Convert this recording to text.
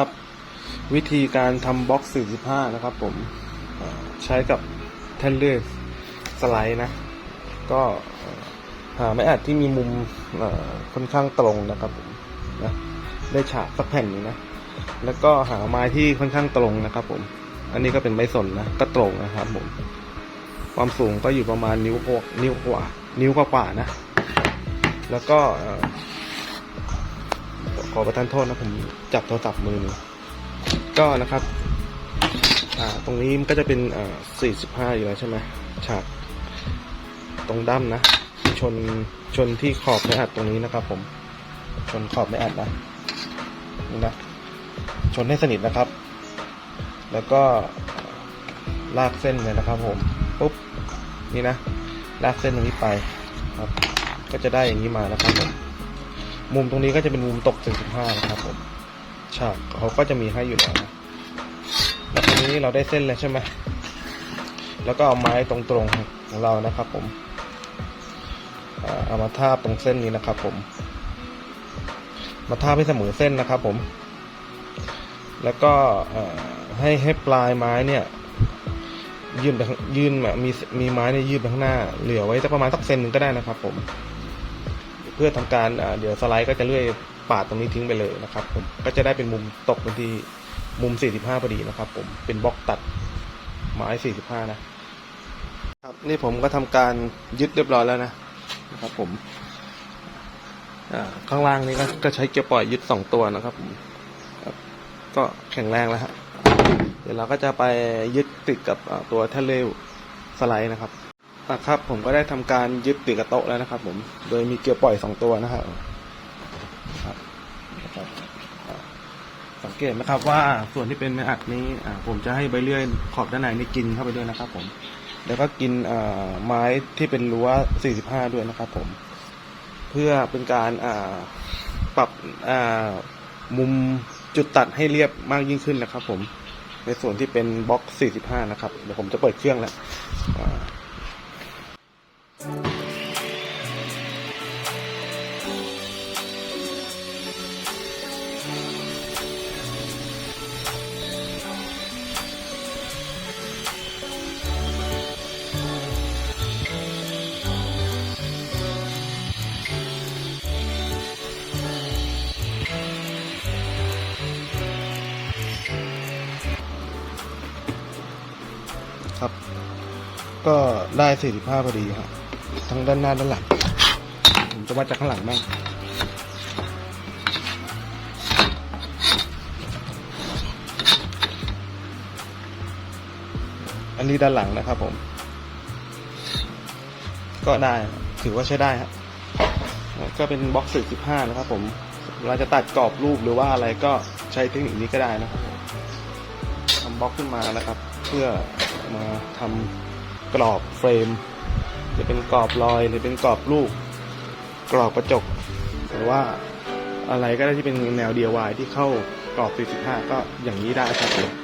ครับ วิธีการทำบล็อก 45 นะครับผมใช้กับแท่นเลื่อยสไลด์นะ ก็หาไม้อัดที่มีมุมค่อนข้างตรงนะครับผมนะได้ฉากสักแผ่นนึงนะ แล้วก็หาไม้ที่ค่อนข้างตรงนะครับผม อันนี้ก็เป็นไม้สนนะก็ตรงนะครับผม ความสูงก็อยู่ประมาณนิ้วกว่านิ้วกว่านิ้วกว่านะ แล้วก็ ขอประทานโทษนะผมจับโทรศัพท์มือหนึงก็นะครับอ่าตรงนี้มันก็จะเป็นอ่า45อยู่แล้วใช่ไหมฉากตรงด้ามนะ ชนชนที่ขอบไม้อัดตรงนี้นะครับผมชนขอบไม้อัดนะนี่นะชนให้สนิทนะครับ แล้วก็ลากเส้นเลยนะครับ ผมปุ๊บนี่นะลากเส้นตรงนี้ไปครับ ก็จะได้อย่างนี้มานะครับผม มุมตรงนี้ก็จะเป็นมุมตก45นะครับผมฉากเขาก็จะมีให้อยู่แล้วนะแล้วทีนี้เราได้เส้นแล้วใช่ไหมแล้วก็เอาไม้ตรงๆของเรานะครับ ผมเอามาทาบตรงเส้นนี้นะครับ ผม มาทาบให้เสมอเส้นนะครับ ผม แล้วก็ให้ให้ปลายไม้เนี่ยยื่นไปยื่นแบบมีมีไม้เนี่ยยื่นไปข้างหน้า เหลือไว้สักประมาณสักเซนหนึ่งก็ได้นะครับ ผม เพื่อทำการเดี๋ยวสไลด์ก็จะเลื่อยปาดตรงนี้ทิ้งไปเลยนะครับผมก็จะได้เป็นมุมตกเป็นที่มุม 45พอดีนะครับ ผมเป็นบล็อกตัดไม้ 45 นะครับนี่ผมก็ทำการยึดเรียบร้อยแล้วนะนะครับ ผมข้างล่างนี้ก็กใช้เกียร์ปล่อยยึดสองตัวนะครับผมบก็แข็งแรงแล้วฮะเดี๋ยวเราก็จะไปยึดติดกับตัวแท่นเร็วสไลด์นะครับ อะครับผมก็ได้ทำการยึดติดกับโต๊ะแล้วนะครับ ผม โดยมีเกียร์ปล่อยสองตัวนะครับสังเกตนะครับว่าส่วนที่เป็นไม้อัดนี้อ่าผมจะให้ใบเลื่อยขอบด้านในนี่กินเข้าไปด้วยนะครับ ผม แล้วก็กินอ่าไม้ที่เป็นรั้ว 45 ด้วยนะครับ ผม เพื่อเป็นการอ่าปรับอ่ามุมจุดตัดให้เรียบมากยิ่งขึ้นนะครับ ผม ในส่วนที่เป็นบล็อก 45 นะครับ เดี๋ยวผมจะเปิดเครื่องแล้ว ครับ ก็ได้45พอดีครับ ทั้งด้านหน้าด้านหลัง ผมจะวัดจากข้างหลังบ้างอันนี้ด้านหลังนะครับผม ก็ได้ถือว่าใช้ได้ครับก็เป็นบล็อกสึก15นะครับผมเราจะตัดกรอบรูปหรือว่าอะไรก็ใช้เทคนิคนี้ก็ได้นะครับทำบล็อกขึ้นมานะครับ เพื่อมาทำกรอบเฟรม จะเป็นกรอบรอยหรือเป็นกรอบลูก กรอบกระจก หรือว่าอะไรก็ได้ที่เป็นแนว DIY ที่เข้ากรอบ 45 ก็อย่างนี้ได้ครับ